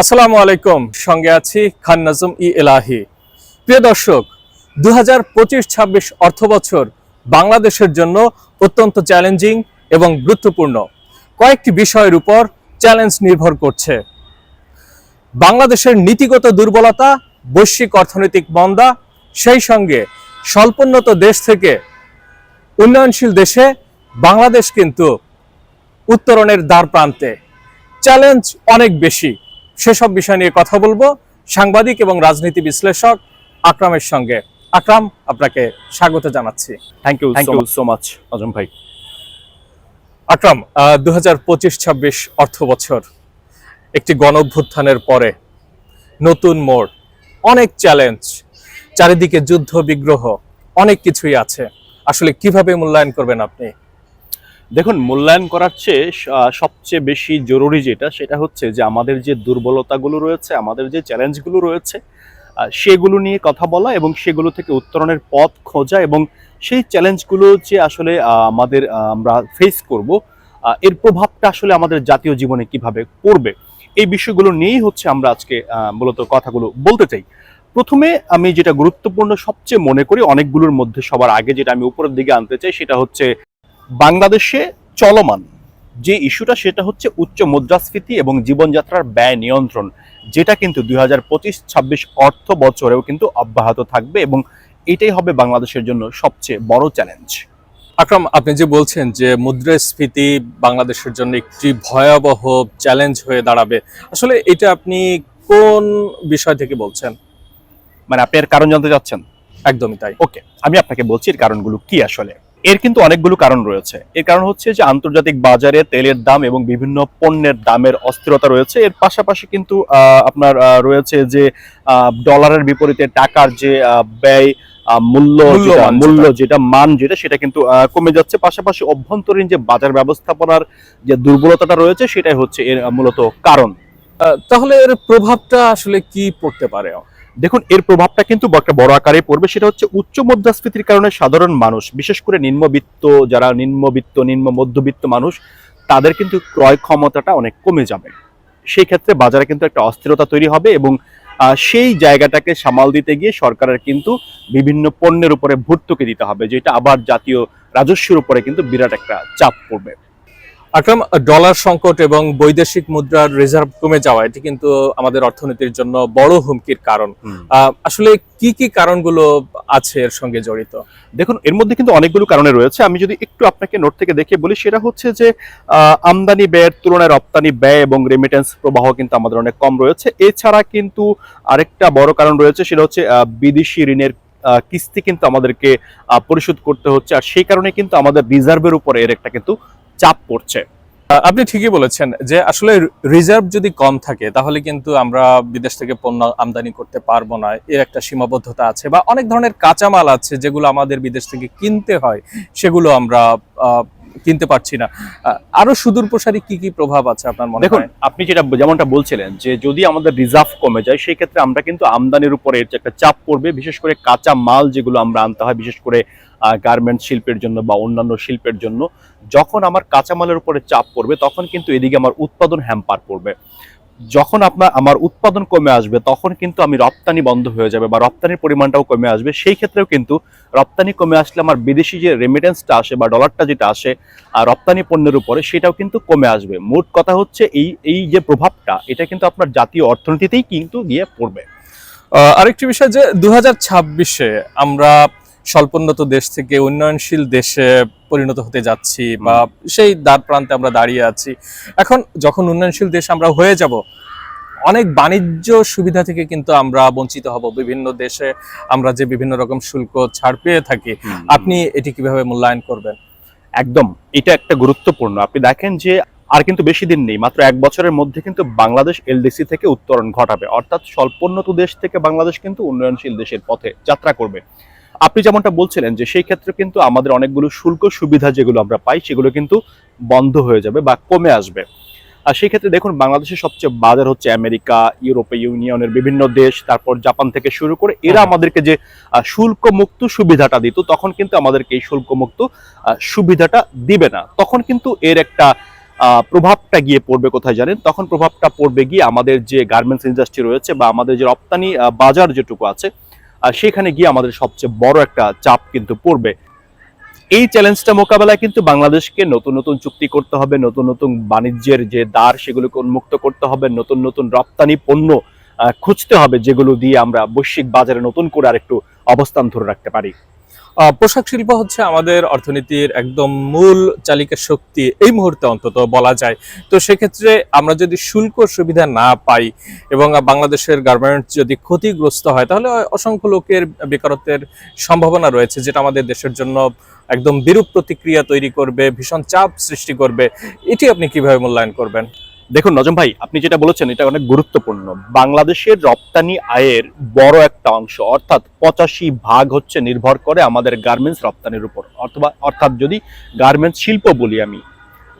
আসসালামু আলাইকুম। সঙ্গে আছি খান নাজম ই এলাহি। প্রিয় দর্শক দু হাজার পঁচিশ ছাব্বিশ অর্থ বছর বাংলাদেশের জন্য অত্যন্ত চ্যালেঞ্জিং এবং গুরুত্বপূর্ণ। কয়েকটি বিষয়ের উপর চ্যালেঞ্জ নির্ভর করছে। বাংলাদেশের নীতিগত দুর্বলতা, বৈশ্বিক অর্থনৈতিক মন্দা, সেই সঙ্গে স্বল্পোন্নত দেশ থেকে উন্নয়নশীল দেশে বাংলাদেশ কিন্তু উত্তরণের দ্বার প্রান্তে চ্যালেঞ্জ অনেক বেশি। সেসব বিষয় নিয়ে কথা বলব। সাংবাদিক এবং রাজনীতি বিশ্লেষক আকরামের সঙ্গে। আকরাম আপনাকে স্বাগত জানাচ্ছি। Thank you thank you. So much Azam ভাই। আকরাম দু হাজার পঁচিশ ছাব্বিশ অর্থ বছর একটি গণ অভ্যুত্থানের পরে নতুন মোড় অনেক চ্যালেঞ্জ চারিদিকে যুদ্ধ বিগ্রহ অনেক কিছুই আছে। আসলে কীভাবে মূল্যায়ন করবেন আপনি? দেখুন, মূল্যায়ন করার চেয়ে সবচেয়ে বেশি জরুরি যেটা, সেটা হচ্ছে যে আমাদের যে দুর্বলতাগুলো রয়েছে, আমাদের যে চ্যালেঞ্জগুলো রয়েছে সেগুলো নিয়ে কথা বলা এবং সেগুলো থেকে উত্তরণের পথ খোঁজা এবং সেই চ্যালেঞ্জগুলো যে আসলে আমাদের আমরা ফেস করব এর প্রভাবটা আসলে আমাদের জাতীয় জীবনে কীভাবে পড়বে, এই বিষয়গুলো নিয়েই হচ্ছে আমরা আজকে মূলত কথাগুলো বলতে চাই। প্রথমে আমি যেটা গুরুত্বপূর্ণ সবচেয়ে মনে করি, অনেকগুলোর মধ্যে সবার আগে যেটা আমি উপরের দিকে আনতে চাই, সেটা হচ্ছে বাংলাদেশে চলমান যে ইস্যুটা সেটা হচ্ছে উচ্চ মুদ্রাস্ফীতি এবং জীবনযাত্রার ব্যয় নিয়ন্ত্রণ যেটা কিন্তু দুই হাজার পঁচিশ ছাব্বিশ অর্থ বছরেও কিন্তু অব্যাহত থাকবে এবং এটাই হবে বাংলাদেশের জন্য সবচেয়ে বড় চ্যালেঞ্জ। আকরাম আপনি যে বলছেন যে মুদ্রাস্ফীতি বাংলাদেশের জন্য একটি ভয়াবহ চ্যালেঞ্জ হয়ে দাঁড়াবে আসলে এটা আপনি কোন বিষয় থেকে বলছেন? মানে আপনি এর কারণ জানতে চাচ্ছেন? একদমই তাই। ওকে আমি আপনাকে বলছি এর কারণগুলো কি আসলে? এর কিন্তু অনেকগুলো কারণ রয়েছে। এর কারণ হচ্ছে যে আন্তর্জাতিক বাজারে তেলের দাম এবং বিভিন্ন পণ্যের দামের অস্থিরতা রয়েছে। এর পাশাপাশি কিন্তু আহ, আপনার আহ, রয়েছে যে আহ, ডলারের বিপরীতে টাকার যে আহ, ব্যয় আহ, মূল্য। মূল্য যেটা মান যেটা সেটা কিন্তু আহ, কমে যাচ্ছে। পাশাপাশি অভ্যন্তরীণ যে বাজার ব্যবস্থাপনার যে দুর্বলতাটা রয়েছে সেটাই হচ্ছে এর মূলত কারণ। তাহলে এর প্রভাবটা আসলে কি পড়তে পারে? দেখুন, এর প্রভাবটা কিন্তু একটা বড় আকারে পড়বে, সেটা হচ্ছে উচ্চ মুদ্রাস্ফীতির কারণে সাধারণ মানুষ, বিশেষ করে নিম্নবিত্ত, যারা নিম্নবিত্ত, নিম্ন মধ্যবিত্ত মানুষ, তাদের কিন্তু ক্রয় ক্ষমতাটা অনেক কমে যাবে। সেই ক্ষেত্রে বাজারে কিন্তু একটা অস্থিরতা তৈরি হবে এবং সেই জায়গাটাকে সামাল দিতে গিয়ে সরকারের কিন্তু বিভিন্ন পণ্যের উপরে ভর্তুকি দিতে হবে, যেটা আবার জাতীয় রাজস্বের উপরে কিন্তু বিরাট একটা চাপ পড়বে। আকরাম ডলার সংকট এবং বৈদেশিক মুদ্রার রিজার্ভ কমে যাওয়া এটি কিন্তু আমাদের অর্থনীতির জন্য বড় হুমকির কারণ। আসলে কি কি কারণগুলো আছে এর সঙ্গে জড়িত? দেখুন এর মধ্যে কিন্তু অনেকগুলো কারণে রয়েছে। আমি যদি একটু আপনাকে নোট থেকে দেখে বলি সেটা হচ্ছে যে আহ, আমদানি ব্যয়ের তুলনায় রপ্তানি ব্যয় এবং রেমিটেন্স প্রবাহ কিন্তু আমাদের অনেক কম রয়েছে। এছাড়া কিন্তু আরেকটা বড় কারণ রয়েছে সেটা হচ্ছে আহ, বিদেশি ঋণের কিস্তি কিন্তু আমাদেরকে পরিশোধ করতে হচ্ছে। আর সেই কারণে কিন্তু আমাদের রিজার্ভের উপরে এর একটা কিন্তু চাপ পড়ছে। আপনি ঠিকই বলেছেন যে আসলে রিজার্ভ যদি কম থাকে, তাহলে কিন্তু আমরা বিদেশ থেকে পণ্য আমদানি করতে পারব না। এর একটা সীমাবদ্ধতা আছে বা অনেক ধরনের কাঁচামাল আছে যেগুলো আমাদের বিদেশ থেকে কিনতে হয়, সেগুলো আমরা কিনতে পারছি না। আরও সুদূর প্রসারী কি কি প্রভাব আছে আপনার মনে দেখুন আপনি যেটা যেমনটা বলছিলেন যে যদি আমাদের রিজার্ভ কমে যায় সেই ক্ষেত্রে আমরা কিন্তু আমদানির উপরে একটা চাপ পড়বে বিশেষ করে কাঁচা মাল যেগুলো আমরা আনতে হয় বিশেষ করে গার্মেন্ট শিল্পের জন্য বা অন্যান্য শিল্পের জন্য যখন আমার কাঁচামালের উপরে চাপ পড়বে তখন কিন্তু এদিকে আমার উৎপাদন হ্যাম্পার পড়বে। যখন আপনার, আমার উৎপাদন কমে আসবে, তখন কিন্তু আমি রপ্তানি বন্ধ হয়ে যাবে বা রপ্তানির পরিমাণটাও কমে আসবে। সেই ক্ষেত্রেও কিন্তু রপ্তানি কমে আসলে আমার বিদেশি যে রেমিটেন্সটা আসে বা ডলারটা যেটা আসে, আর রপ্তানি পণ্যের উপরে সেটাও কিন্তু কমে আসবে। মোট কথা হচ্ছে এই এই যে প্রভাবটা, এটা কিন্তু আপনার জাতীয় অর্থনীতিতেই কিন্তু গিয়ে পড়বে। আরেকটি বিষয় যে দু হাজার আমরা স্বল্পোন্নত দেশ থেকে উন্নয়নশীল দেশে পরিণত হতে যাচ্ছি বা সেই দ্বার প্রান্তে আমরা দাঁড়িয়ে আছি। এখন যখন উন্নয়নশীল দেশ আমরা হয়ে যাব অনেক বাণিজ্য সুবিধা থেকে কিন্তু আমরা বঞ্চিত হব। বিভিন্ন দেশে আমরা যে বিভিন্ন রকম শুল্ক ছাড় পেয়ে থাকি আপনি এটি কীভাবে মূল্যায়ন করবেন? একদম এটা একটা গুরুত্বপূর্ণ। আপনি দেখেন যে আর কিন্তু বেশি দিন নেই মাত্র এক বছরের মধ্যে কিন্তু বাংলাদেশ এলডিসি থেকে উত্তরণ ঘটাবে। অর্থাৎ স্বল্পোন্নত দেশ থেকে বাংলাদেশ কিন্তু উন্নয়নশীল দেশের পথে যাত্রা করবে। আপনি যেমনটা বলছিলেন যে সেই ক্ষেত্রে কিন্তু আমাদের অনেকগুলো শুল্ক সুবিধা যেগুলো আমরা পাই সেগুলো কিন্তু বন্ধ হয়ে যাবে বা কমে আসবে। আর সেই ক্ষেত্রে দেখুন বাংলাদেশের সবচেয়ে বাজার হচ্ছে আমেরিকা ইউরোপীয় ইউনিয়নের বিভিন্ন দেশ তারপর জাপান থেকে শুরু করে এরা হ্যাঁ। আমাদেরকে যে শুল্ক মুক্ত সুবিধাটা দিত তখন কিন্তু আমাদেরকে এই শুল্ক মুক্ত সুবিধাটা দিবে না। তখন কিন্তু এর একটা আহ, প্রভাবটা গিয়ে পড়বে কোথায় জানেন? তখন প্রভাবটা পড়বে গিয়ে আমাদের যে গার্মেন্টস ইন্ডাস্ট্রি রয়েছে বা আমাদের যে রপ্তানি বাজার যেটুকু আছে সেখানে গিয়ে আমাদের সবচেয়ে বড় একটা চাপ কিন্তু পড়বে। এই চ্যালেঞ্জটা মোকাবেলায় কিন্তু বাংলাদেশকে নতুন নতুন চুক্তি করতে হবে, নতুন নতুন বাণিজ্যের যে দ্বার সেগুলোকে উন্মুক্ত করতে হবে, নতুন নতুন রপ্তানি পণ্য খুঁজতে হবে, যেগুলো দিয়ে আমরা বৈশ্বিক বাজারে নতুন করে আরেকটু অবস্থান ধরে রাখতে পারি। পোশাক শিল্প হচ্ছে আমাদের অর্থনীতির একদম মূল চালিকা শক্তি এই মুহূর্তে অন্তত বলা যায়। তো সেক্ষেত্রে আমরা যদি শুল্ক সুবিধা না পাই এবং বাংলাদেশের গার্মেন্টস যদি ক্ষতিগ্রস্ত হয়, তাহলে অসংখ্য লোকের বেকারত্বের সম্ভাবনা রয়েছে, যেটা আমাদের দেশের জন্য একদম বিরূপ প্রতিক্রিয়া তৈরি করবে, ভীষণ চাপ সৃষ্টি করবে। এটি আপনি কীভাবে মূল্যায়ন করবেন? দেখুন নজম ভাই আপনি যেটা বলেছেন এটা অনেক গুরুত্বপূর্ণ। বাংলাদেশের রপ্তানি আয়ের বড় একটা অংশ অর্থাৎ পঁচাশি ভাগ হচ্ছে নির্ভর করে আমাদের গার্মেন্টস রপ্তানির উপর। অথবা অর্থাৎ যদি গার্মেন্টস শিল্প বলি আমি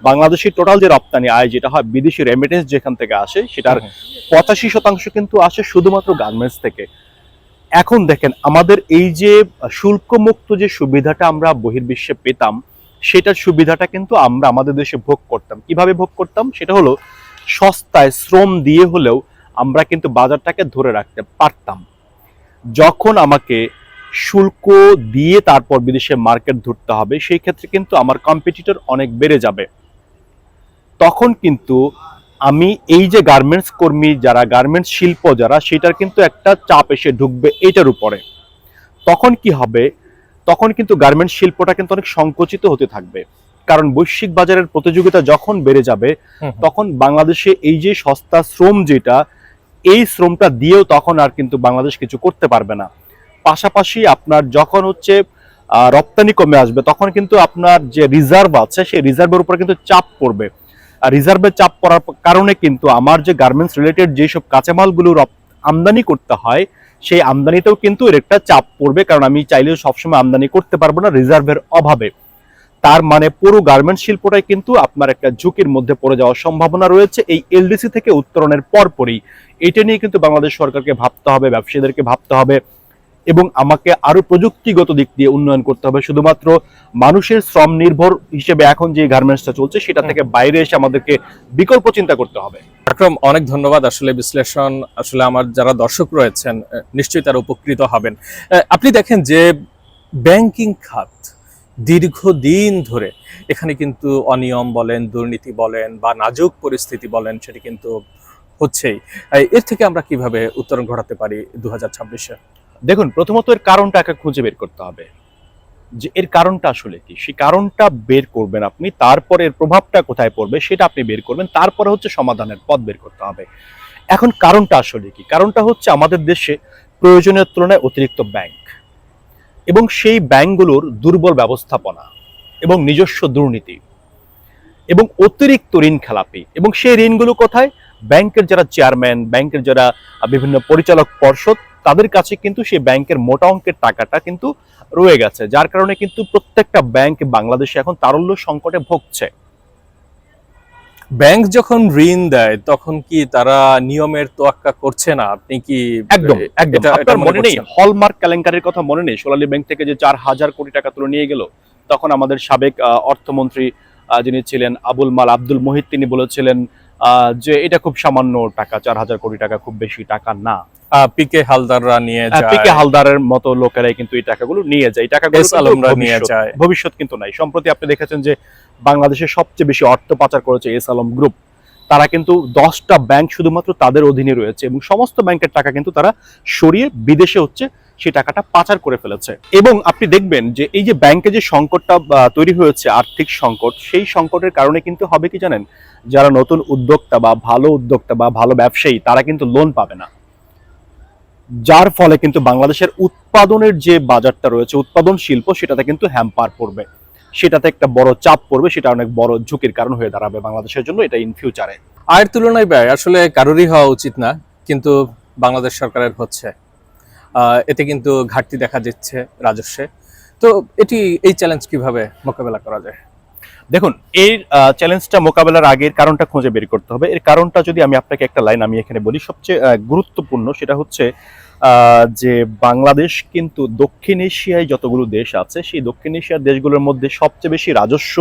বাংলাদেশের টোটাল যে রপ্তানি আয় যেটা হয় বিদেশি রেমিটেন্স যেখান থেকে আসে সেটার পঁচাশি শতাংশ কিন্তু আসে শুধুমাত্র গার্মেন্টস থেকে। এখন দেখেন আমাদের এই যে শুল্কমুক্ত যে সুবিধাটা আমরা বহির্বিশ্বে পেতাম সেটার সুবিধাটা কিন্তু আমরা আমাদের দেশে ভোগ করতাম। কীভাবে ভোগ করতাম? সেটা হলো সস্তায় শ্রম দিয়ে হলেও আমরা কিন্তু বাজারটাকে ধরে রাখতে পারতাম। যখন আমাকে শুল্ক দিয়ে তারপর বিদেশে মার্কেট ধরতে হবে, সেই ক্ষেত্রে কিন্তু আমার কম্পিটিটর অনেক বেড়ে যাবে। তখন কিন্তু আমি এই যে গার্মেন্টস কর্মী যারা গার্মেন্টস শিল্প যারা, সেটার কিন্তু একটা চাপ এসে ঢুকবে এটার উপরে। তখন কি হবে? তখন কিন্তু গার্মেন্টস শিল্পটা কিন্তু অনেক সংকুচিত হতে থাকবে। কারণ বৈশ্বিক বাজারের প্রতিযোগিতা যখন বেড়ে যাবে তখন বাংলাদেশে এই যে সস্তা শ্রম যেটা এই শ্রমটা দিয়েও তখন আর কিন্তু বাংলাদেশ কিছু করতে পারবে না। পাশাপাশি আপনার যখন হচ্ছে রপ্তানি কমে আসবে তখন কিন্তু আপনার যে রিজার্ভ আছে সেই রিজার্ভের উপর কিন্তু চাপ পড়বে। আর রিজার্ভের চাপ পড়ার কারণে কিন্তু আমার যে গার্মেন্টস রিলেটেড যেসব কাঁচামালগুলো আমদানি করতে হয় সেই আমদানিতেও কিন্তু এর একটা চাপ পড়বে। কারণ আমি চাইলেও সবসময় আমদানি করতে পারব না রিজার্ভের অভাবে। তার মানে পুরো গার্মেন্টস শিল্পটাই কিন্তু আপনার একটা ঝুঁকির মধ্যে পড়ে যাওয়ার সম্ভাবনা রয়েছে এই এলডিসি থেকে উত্তরণের পরপরই। এটা নিয়ে কিন্তু বাংলাদেশ সরকারকে ভাবতে হবে ব্যবসায়ীদেরকে ভাবতে হবে এবং আমাকে আরও প্রযুক্তিগত দিক দিয়ে উন্নয়ন করতে হবে। শুধুমাত্র মানুষের শ্রম নির্ভর হিসেবে এখন যে গার্মেন্টসটা চলছে সেটা থেকে বাইরে এসে আমাদেরকে বিকল্প চিন্তা করতে হবে। আকরম অনেক ধন্যবাদ আসলে বিশ্লেষণ আসলে আমার যারা দর্শক রয়েছেন নিশ্চয়ই তারা উপকৃত হবেন। আপনি দেখেন যে ব্যাংকিং খাত দীর্ঘদিন ধরে এখানে কিন্তু অনিয়ম বলেন, দুর্নীতি বলেন বা নাজুক পরিস্থিতি বলেন, সেটি কিন্তু হচ্ছেই। এর থেকে আমরা কীভাবে উত্তরণ ঘটাতে পারি দু হাজার ছাব্বিশে? দেখুন, প্রথমত এর কারণটা একে খুঁজে বের করতে হবে। যে এর কারণটা আসলে কি? সেই কারণটা বের করবেন আপনি, তারপরে এর প্রভাবটা কোথায় পড়বে সেটা আপনি বের করবেন, তারপরে হচ্ছে সমাধানের পথ বের করতে হবে। এখন কারণটা আসলে কি? কারণটা হচ্ছে আমাদের দেশে প্রয়োজনের তুলনায় অতিরিক্ত ব্যাংক। এবং সেই ব্যাংকগুলোর দুর্বল ব্যবস্থাপনা এবং নিজস্ব দুর্নীতি এবং অতিরিক্ত ঋণ খেলাপি এবং সেই ঋণগুলো কোথায়? ব্যাংকের যারা চেয়ারম্যান, ব্যাংকের যারা বিভিন্ন পরিচালক পর্ষদ, তাদের কাছে কিন্তু সেই ব্যাংকের মোটা অঙ্কের টাকাটা কিন্তু রয়ে গেছে। যার কারণে কিন্তু প্রত্যেকটা ব্যাংক বাংলাদেশে এখন তারল্য সংকটে ভুগছে। ব্যাংক যখন ঋণ দেয় তখন কি তারা নিয়মের তোয়াক্কা করছে না? আপনি কি একদম একদম। আপনার মনে নেই? হলমার্ক কেলেঙ্কারির কথা মনে নেই? সোনালী ব্যাংক থেকে যে চার হাজার কোটি টাকা তুলে নিয়ে গেল তখন আমাদের সাবেক অর্থমন্ত্রী আহ, যিনি ছিলেন আবুল মাল আব্দুল মহিত তিনি বলেছিলেন যে এটা খুব সামান্য টাকা চার হাজার কোটি টাকা খুব বেশি টাকা না। পিকে হালদাররা নিয়ে যায়। পিকে হালদারের মতো লোকেরাই কিন্তু এই টাকাগুলো নিয়ে যায়। টাকাগুলো আলমরা নিয়ে যায়। ভবিষ্যৎ কিন্তু নাই। সম্প্রতি আপনি দেখেছেন যে বাংলাদেশের সবচেয়ে বেশি অর্থ পাচার করেছে এস আলম গ্রুপ তারা কিন্তু দশটা ব্যাংক শুধুমাত্র তাদের অধীনে রয়েছে এবং সমস্ত ব্যাংকের টাকা কিন্তু তারা সরিয়ে বিদেশে হচ্ছে সেই টাকাটা পাচার করে ফেলেছে। এবং আপনি দেখবেন যে এই যে ব্যাংকে যে সংকটটা তৈরি হয়েছে, আর্থিক সংকট, সেই সংকটের কারণে কিন্তু হবে কি জানেন? যারা নতুন উদ্যোক্তা বা ভালো উদ্যোক্তা বা ভালো ব্যবসায়ী, তারা কিন্তু লোন পাবে না। যার ফলে কিন্তু বাংলাদেশের উৎপাদনের যে বাজারটা রয়েছে, উৎপাদন শিল্প, সেটাতে কিন্তু হ্যাম্পার পড়বে। সেটাতে একটা বড় চাপ পড়বে, সেটা অনেক বড় ঝুঁকির কারণ হয়ে দাঁড়াবে বাংলাদেশের জন্য এটা ইন ফিউচারে আয়ের তুলনায় ব্যয় আসলে কারোরই হওয়া উচিত না, কিন্তু বাংলাদেশ সরকারের হচ্ছে। এতে কিন্তু ঘাটতি দেখা যাচ্ছে রাজস্বে। তো এটি, এই চ্যালেঞ্জ কীভাবে মোকাবেলা করা যায়? দেখুন, এই চ্যালেঞ্জটা মোকাবেলার আগে এর কারণটা খুঁজে বের করতে হবে। এর কারণটা যদি আমি আপনাকে একটা লাইন আমি এখানে বলি, সবচেয়ে গুরুত্বপূর্ণ সেটা হচ্ছে যে বাংলাদেশ কিন্তু দক্ষিণ এশিয়ায় যতগুলো দেশ আছে, সেই দক্ষিণ এশিয়ার দেশগুলোর মধ্যে সবচেয়ে বেশি রাজস্ব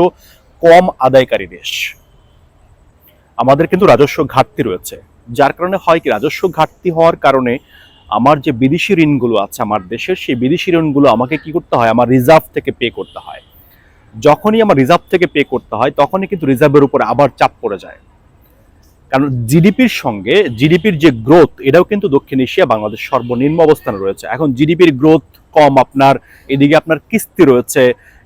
কম আদায়কারী দেশ। আমাদের কিন্তু রাজস্ব ঘাটতি রয়েছে। যার কারণে হয় কি, রাজস্ব ঘাটতি হওয়ার কারণে আমার যে বিদেশি ঋণগুলো আছে আমার দেশের, সেই বিদেশি ঋণগুলো আমাকে কি করতে হয়? আমার রিজার্ভ থেকে পে করতে হয়। যখনই আমার রিজার্ভ থেকে পে করতে হয়, তখনই কিন্তু রিজার্ভের উপরে আবার চাপ পড়ে যায়। কারণ জিডিপির সঙ্গে জিডিপির যে গ্রোথ এটাও কিন্তু দক্ষিণ এশিয়া বাংলাদেশ সর্বনিম্ন অবস্থানে রয়েছে। এখন জিডিপির গ্রোথ কম, আপনার এদিকে আপনার কিস্তি রয়েছে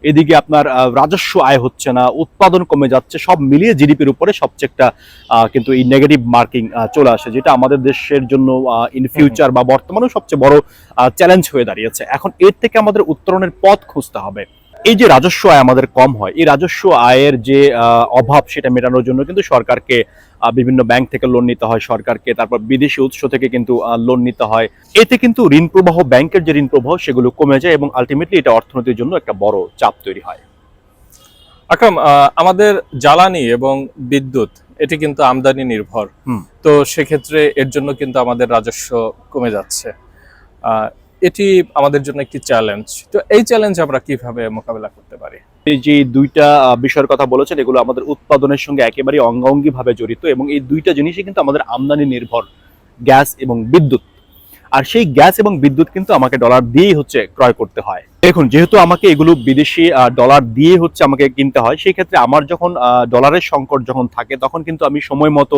এদিকে আপনার রাজস্ব আয় হচ্ছে না, উৎপাদন কমে যাচ্ছে, সব মিলিয়ে জিডিপির উপরে সবচেয়ে একটা কিন্তু এই নেগেটিভ মার্কিং চলে আসে, যেটা আমাদের দেশের জন্য ইন ফিউচার বা বর্তমানেও সবচেয়ে বড় চ্যালেঞ্জ হয়ে দাঁড়িয়েছে। এখন এর থেকে আমাদের উত্তরণের পথ খুঁজতে হবে। এই যে রাজস্ব আয় আমাদের কম হয় এই রাজস্ব আয়ের যে অভাব সেটা মেটানোর জন্য কিন্তু সরকারকে বিভিন্ন ব্যাংক থেকে লোন নিতে হয় সরকারকে তারপর বিদেশি উৎস থেকে কিন্তু লোন নিতে হয়। এতে কিন্তু ঋণ প্রবাহ ব্যাংকের যে ঋণ প্রবাহ সেগুলো কমে যায় এবং আলটিমেটলি এটা অর্থনীতির জন্য একটা বড় চাপ তৈরি হয়। আকরাম আমাদের জ্বালানি এবং বিদ্যুৎ এটি কিন্তু আমদানি নির্ভর। তো সেক্ষেত্রে এর জন্য কিন্তু আমাদের রাজস্ব কমে যাচ্ছে। এটি আমাদের জন্য একটি চ্যালেঞ্জ তো এই চ্যালেঞ্জ আমরা কীভাবে মোকাবেলা করতে পারি? এই যে দুইটা বিষয়ের কথা বলেছেন, এগুলো আমাদের উৎপাদনের সঙ্গে একেবারে অঙ্গাঙ্গি ভাবে জড়িত এবং এই দুইটা জিনিসই কিন্তু আমাদের আমদানি নির্ভর গ্যাস এবং বিদ্যুৎ। আর সেই গ্যাস এবং বিদ্যুৎ কিন্তু আমাকে ডলার দিয়েই হচ্ছে ক্রয় করতে হয়। দেখুন, যেহেতু আমাকে এগুলো বিদেশি ডলার দিয়ে হচ্ছে আমাকে কিনতে হয়, সেই ক্ষেত্রে আমার যখন ডলারের সংকট যখন থাকে, তখন কিন্তু আমি সময় মতো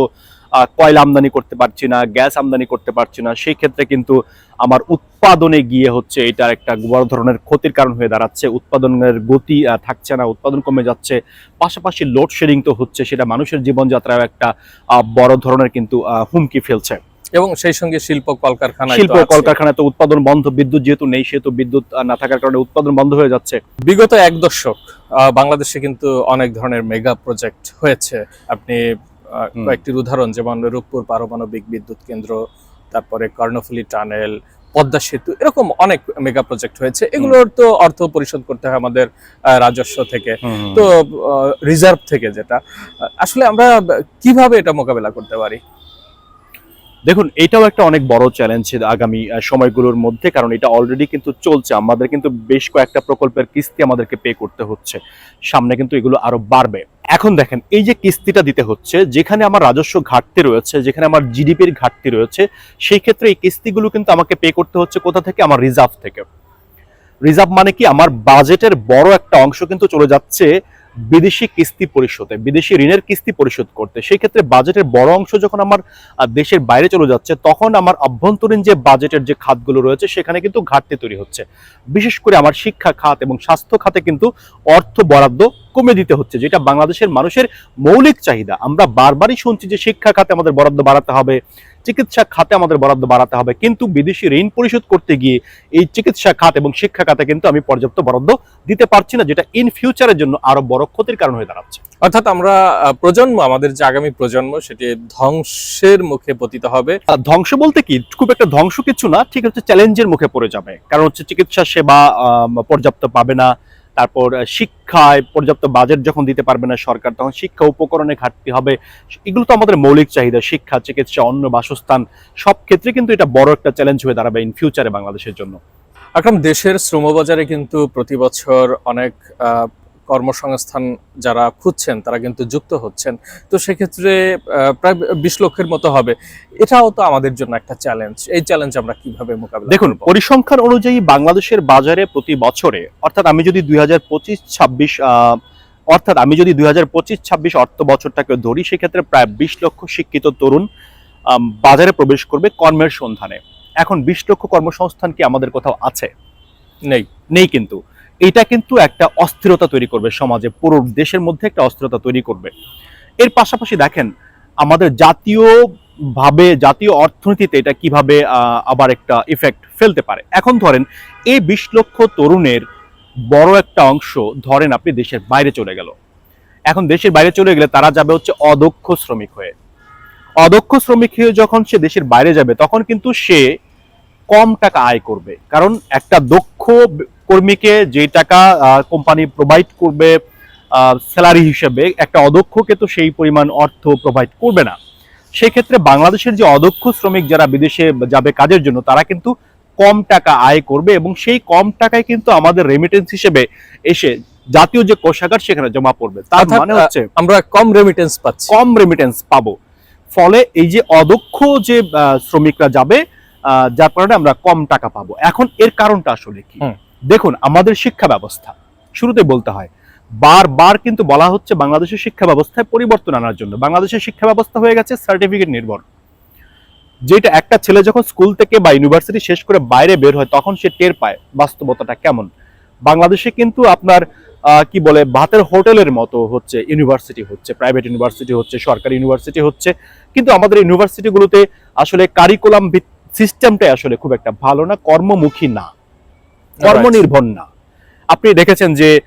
কয়লা আমদানি করতে পারছি না, গ্যাস আমদানি করতে পারছি না, সেই ক্ষেত্রে কিন্তু আমার উৎপাদনে গিয়ে হচ্ছে এটার একটা বড় ধরনের ক্ষতির কারণ হয়ে দাঁড়াচ্ছে, উৎপাদনের গতি থাকছে না, উৎপাদন কমে যাচ্ছে। পাশাপাশি লোডশেডিং তো হচ্ছে, সেটা মানুষের জীবনযাত্রায় একটা বড় ধরনের কিন্তু হুমকি ফেলছে। এবং সেই সঙ্গে শিল্প কলকারখানা শিল্প কলকারখানায় তো উৎপাদন বন্ধ বিদ্যুৎ যেহেতু নেই সেহেতু বিদ্যুৎ না থাকার কারণে উৎপাদন বন্ধ হয়ে যাচ্ছে। বিগত এক দশক বাংলাদেশে কিন্তু অনেক ধরনের মেগা প্রজেক্ট হয়েছে। আপনি। কয়েকটির উদাহরণ যেমন রূপপুর পারমাণবিক বিদ্যুৎ কেন্দ্র তারপরে কর্ণফুলী টানেল পদ্মা সেতু এরকম অনেক মেগা প্রজেক্ট হয়েছে। এগুলোর তো অর্থ পরিশোধ করতে হয় আমাদের রাজস্ব থেকে। তো রিজার্ভ থেকে যেটা। আসলে আমরা কীভাবে এটা মোকাবেলা করতে পারি? দেখুন, এটাও একটা অনেক বড় চ্যালেঞ্জ আগামী সময়গুলোর মধ্যে, কারণ এটা অলরেডি কিন্তু চলছে। আমাদের কিন্তু বেশ কয়েকটা প্রকল্পের কিস্তি আমাদেরকে পে করতে হচ্ছে। সামনে কিন্তু এগুলো আরও বাড়বে। এখন দেখেন, এই যে কিস্তিটা দিতে হচ্ছে, যেখানে আমার রাজস্ব ঘাটতি রয়েছে, যেখানে আমার জিডিপির ঘাটতি রয়েছে, সেই ক্ষেত্রে এই কিস্তিগুলো কিন্তু আমাকে পে করতে হচ্ছে কোথা থেকে? আমার রিজার্ভ থেকে। রিজার্ভ মানে কি? আমার বাজেটের বড় একটা অংশ কিন্তু চলে যাচ্ছে বিদেশি কিস্তি পরিশোধে, বিদেশি ঋণের কিস্তি পরিশোধ করতে। সেই ক্ষেত্রে বাজেটের বড় অংশ যখন আমার দেশের বাইরে চলে যাচ্ছে, তখন আমার অভ্যন্তরীণ যে বাজেটের যে খাতগুলো রয়েছে, সেখানে কিন্তু ঘাটতি তৈরি হচ্ছে। বিশেষ করে আমার শিক্ষা খাত এবং স্বাস্থ্য খাতে কিন্তু অর্থ বরাদ্দ কমে দিতে হচ্ছে যেটা বাংলাদেশের মানুষের মৌলিক চাহিদা। আমরা বারবারই শুনছি যে শিক্ষা খাতে আমাদের বরাদ্দ বাড়াতে হবে চিকিৎসা খাতে আমাদের বরাদ্দ বাড়াতে হবে কিন্তু বিদেশি ঋণ পরিশোধ করতে গিয়ে এই চিকিৎসা খাত এবং শিক্ষা খাতে কিন্তু আমি পর্যাপ্ত বরাদ্দ দিতে পারছি না যেটা ইন ফিউচারের জন্য আরও বড় ক্ষতির কারণ হয়ে দাঁড়াচ্ছে। অর্থাৎ আমরা প্রজন্ম আমাদের যে আগামী প্রজন্ম সেটি ধ্বংসের মুখে পতিত হবে। ধ্বংস বলতে কি? খুব একটা ধ্বংস কিছু না ঠিক হচ্ছে চ্যালেঞ্জের মুখে পড়ে যাবে। কারণ হচ্ছে চিকিৎসা সেবা পর্যাপ্ত পাবে না তারপর শিক্ষায় পর্যাপ্ত বাজেট যখন দিতে পারবে না সরকার, তখন শিক্ষা উপকরণে ঘাটতি হবে। এগুলো তো আমাদের মৌলিক চাহিদা, শিক্ষা, চিকিৎসা অন্য বাসস্থান, সব ক্ষেত্রে কিন্তু এটা বড় একটা চ্যালেঞ্জ হয়ে দাঁড়াবে ইন ফিউচারে বাংলাদেশের জন্য। আকরাম, দেশের শ্রমবাজারে কিন্তু প্রতি বছর অনেক কর্মসংস্থান যারা খুঁজছেন তারা কিন্তু যুক্ত হচ্ছেন। তো সেক্ষেত্রে প্রায় বিশ লক্ষের মতো হবে। এটাও তো আমাদের জন্য একটা চ্যালেঞ্জ এই চ্যালেঞ্জ আমরা কীভাবে মোকাবিলা দেখুন পরিসংখ্যান অনুযায়ী বাংলাদেশের বাজারে প্রতি বছরে অর্থাৎ আমি যদি দুই হাজার পঁচিশ ছাব্বিশ অর্থাৎ আমি যদি দুই হাজার পঁচিশ ছাব্বিশ অর্থ বছরটাকে ধরি সেক্ষেত্রে প্রায় বিশ লক্ষ শিক্ষিত তরুণ বাজারে প্রবেশ করবে কর্মের সন্ধানে। এখন বিশ লক্ষ কর্মসংস্থান কি আমাদের কোথাও আছে? নেই। নেই কিন্তু। এটা কিন্তু একটা অস্থিরতা তৈরি করবে সমাজে, পুরো দেশের মধ্যে একটা অস্থিরতা তৈরি করবে। এর পাশাপাশি দেখেন, আমাদের জাতীয় ভাবে জাতীয় অর্থনীতিতে এটা কীভাবে আবার একটা ইফেক্ট ফেলতে পারে। এখন ধরেন, এই বিশ লক্ষ তরুণের বড় একটা অংশ, ধরেন আপনি দেশের বাইরে চলে গেল। এখন দেশের বাইরে চলে গেলে তারা যাবে হচ্ছে অদক্ষ শ্রমিক হয়ে। অদক্ষ শ্রমিক হয়ে যখন সে দেশের বাইরে যাবে, তখন কিন্তু সে কম টাকা আয় করবে। কারণ একটা দক্ষ কর্মীকে যে টাকা কোম্পানি প্রোভাইড করবে স্যালারি হিসেবে একটা অদক্ষকে তো সেই পরিমাণ অর্থ প্রোভাইড করবে না। সেক্ষেত্রে বাংলাদেশের যে অদক্ষ শ্রমিক যারা বিদেশে যাবে কাজের জন্য তারা কিন্তু কম টাকা আয় করবে এবং সেই কম টাকায় কিন্তু আমাদের রেমিটেন্স হিসেবে এসে জাতীয় যে কোষাগার সেখানে জমা পড়বে। তার মানে হচ্ছে আমরা কম রেমিটেন্স পাচ্ছি। কম রেমিটেন্স পাবো। ফলে এই যে অদক্ষ যে শ্রমিকরা যাবে আহ, যার কারণে আমরা কম টাকা পাবো। এখন এর কারণটা আসলে কি। দেখুন, আমাদের শিক্ষা ব্যবস্থা। শুরুতে বলতে হয়, বারবার কিন্তু বলা হচ্ছে বাংলাদেশের শিক্ষা ব্যবস্থায় পরিবর্তন আনার জন্য। বাংলাদেশের শিক্ষা ব্যবস্থা হয়ে গেছে সার্টিফিকেট নির্ভর। যেটা একটা ছেলে যখন স্কুল থেকে বা ইউনিভার্সিটি শেষ করে বাইরে বের হয়, তখন সে টের পায় বাস্তবতাটা কেমন। বাংলাদেশে কিন্তু আপনার কি বলে, ভাতের হোটেলের মতো হচ্ছে ইউনিভার্সিটি হচ্ছে, প্রাইভেট ইউনিভার্সিটি হচ্ছে, সরকারি ইউনিভার্সিটি হচ্ছে। কিন্তু আমাদের ইউনিভার্সিটিগুলোতে আসলে কারিকুলাম সিস্টেমটাই আসলে খুব একটা ভালো না, কর্মমুখী না। কর্মনির্ভর না। আপনি দেখেছেন যে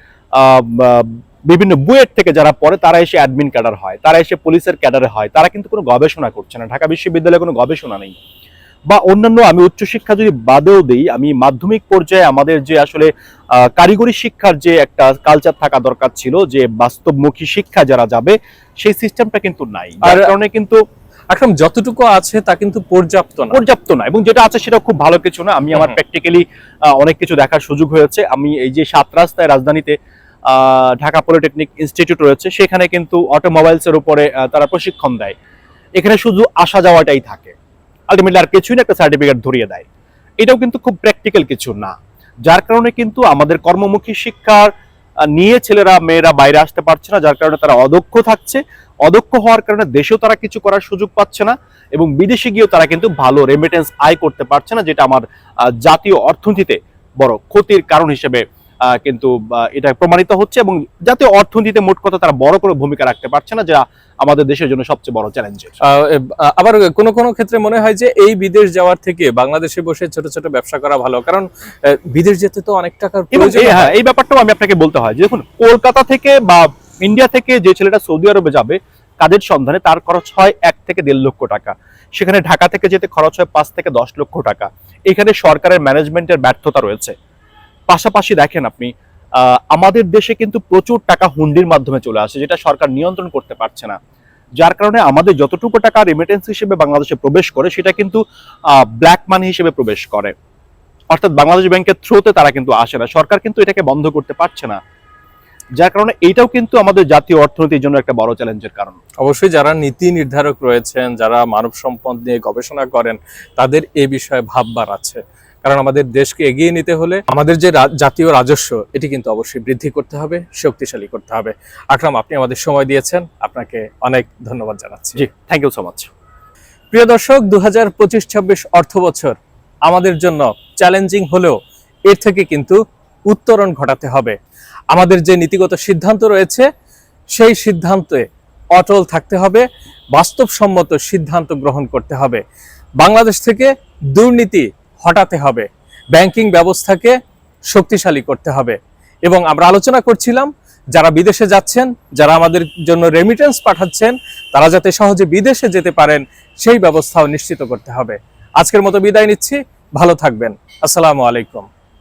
বিভিন্ন বুয়েট থেকে যারা পড়ে তারা এসে অ্যাডমিন ক্যাডার হয় তারা এসে পুলিশের ক্যাডারে হয় তারা কিন্তু কোনো গবেষণা করছে না। ঢাকা বিশ্ববিদ্যালয়ে কোনো গবেষণা নেই। বা অন্যান্য আমি উচ্চশিক্ষা যদি বাদেও দিই আমি মাধ্যমিক পর্যায়ে আমাদের যে আসলে কারিগরি শিক্ষার যে একটা কালচার থাকা দরকার ছিল যে বাস্তবমুখী শিক্ষা যারা যাবে সেই সিস্টেমটা কিন্তু নাই। আর- কারণে কিন্তু আকরাম যতটুকু আছে তা কিন্তু পর্যাপ্ত না। পর্যাপ্ত না এবং যেটা আছে সেটা খুব ভালো কিছু না। আমি আমার। প্র্যাকটিক্যালি অনেক কিছু দেখার সুযোগ হয়েছে। আমি এই যে সাত রাস্তায় রাজধানীতে ঢাকা পলিটেকনিক ইনস্টিটিউট রয়েছে সেখানে কিন্তু অটোমোবাইলস এর উপরে তারা প্রশিক্ষণ দেয়। এখানে শুধু আসা যাওয়াটাই থাকে। আলটিমেটলি আর কিছুই না একটা সার্টিফিকেট ধরিয়ে দেয়। এটাও কিন্তু খুব প্র্যাকটিক্যাল কিছু না। যার কারণে কিন্তু আমাদের কর্মমুখী শিক্ষার নিয়ে ছেলেরা, মেয়েরা বাইরে আসতে পারছে না, যার কারণে তারা অদক্ষ থাকছে। অদক্ষ হওয়ার কারণে দেশেও তারা কিছু করার সুযোগ পাচ্ছে না এবং বিদেশে গিয়েও তারা কিন্তু ভালো রেমিটেন্স আয় করতে পারছে না, যেটা আমার জাতীয় অর্থনীতিতে বড় ক্ষতির কারণ হিসেবে কিন্তু এটা প্রমাণিত হচ্ছে এবং জাতীয় অর্থনীতিতে মোট কথা তারা বড় করে ভূমিকা রাখতে পারছে না যা আমাদের দেশের জন্য সবচেয়ে বড় চ্যালেঞ্জ আবার কোনো কোনো ক্ষেত্রে মনে হয় যে এই বিদেশ যাওয়ার থেকে বাংলাদেশে বসে ছোট ছোট ব্যবসা করা ভালো কারণ বিদেশ যেতে তো অনেক টাকার এই- হ্যাঁ। এই ব্যাপারটাও আমি আপনাকে বলতে হয় যে দেখুন কলকাতা থেকে বা ইন্ডিয়া থেকে যে ছেলেটা সৌদি আরবে যাবে কাজের সন্ধানে তার খরচ হয় এক থেকে দেড় লক্ষ টাকা। সেখানে ঢাকা থেকে যেতে খরচ হয় পাঁচ থেকে দশ লক্ষ টাকা। এখানে সরকারের ম্যানেজমেন্টের ব্যর্থতা রয়েছে। পাশাপাশি দেখেন আপনি আমাদের দেশে কিন্তু প্রচুর টাকা হুন্ডির মাধ্যমে চলে আসে, যেটা সরকার নিয়ন্ত্রণ করতে পারছে না। যার কারণে আমাদের যতটুকু টাকা রেমিটেন্স হিসেবে বাংলাদেশে প্রবেশ করে, সেটা কিন্তু ব্ল্যাক মানি হিসেবে প্রবেশ করে। অর্থাৎ বাংলাদেশ ব্যাংকের থ্রুতে তারা কিন্তু আসে না। সরকার কিন্তু এটাকে বন্ধ করতে পারছে না। যার কারণে এইটাও কিন্তু আমাদের জাতীয় অর্থনীতির জন্য একটা বড় চ্যালেঞ্জের কারণ। অবশ্যই যারা নীতি নির্ধারক রয়েছেন, যারা মানব সম্পদ নিয়ে গবেষণা করেন, তাদের এ বিষয়ে ভাববার আছে। কারণ আমাদের দেশকে এগিয়ে নিতে হলে আমাদের যে জাতীয় রাজস্ব এটি কিন্তু অবশ্যই বৃদ্ধি করতে হবে শক্তিশালী করতে হবে। আকরাম আপনি আমাদের সময় দিয়েছেন। আপনাকে অনেক ধন্যবাদ জানাচ্ছি। জি থ্যাংক ইউ সো মাচ প্রিয় দর্শক দু হাজার পঁচিশ ছাব্বিশ অর্থ বছর আমাদের জন্য চ্যালেঞ্জিং হলেও এর থেকে কিন্তু উত্তরণ ঘটাতে হবে। আমাদের যে নীতিগত সিদ্ধান্ত রয়েছে সেই সিদ্ধান্তে অটল থাকতে হবে বাস্তবসম্মত সিদ্ধান্ত গ্রহণ করতে হবে। বাংলাদেশ থেকে দুর্নীতি হটাতে হবে। ব্যাংকিং ব্যবস্থাকে শক্তিশালী করতে হবে। এবং আমরা আলোচনা করছিলাম, যারা বিদেশে যাচ্ছেন, যারা আমাদের জন্য রেমিটেন্স পাঠাচ্ছেন, তারা যাতে সহজে বিদেশে যেতে পারেন, সেই ব্যবস্থাও নিশ্চিত করতে হবে। আজকের মতো বিদায় নিচ্ছি। ভালো থাকবেন। আসসালামু আলাইকুম।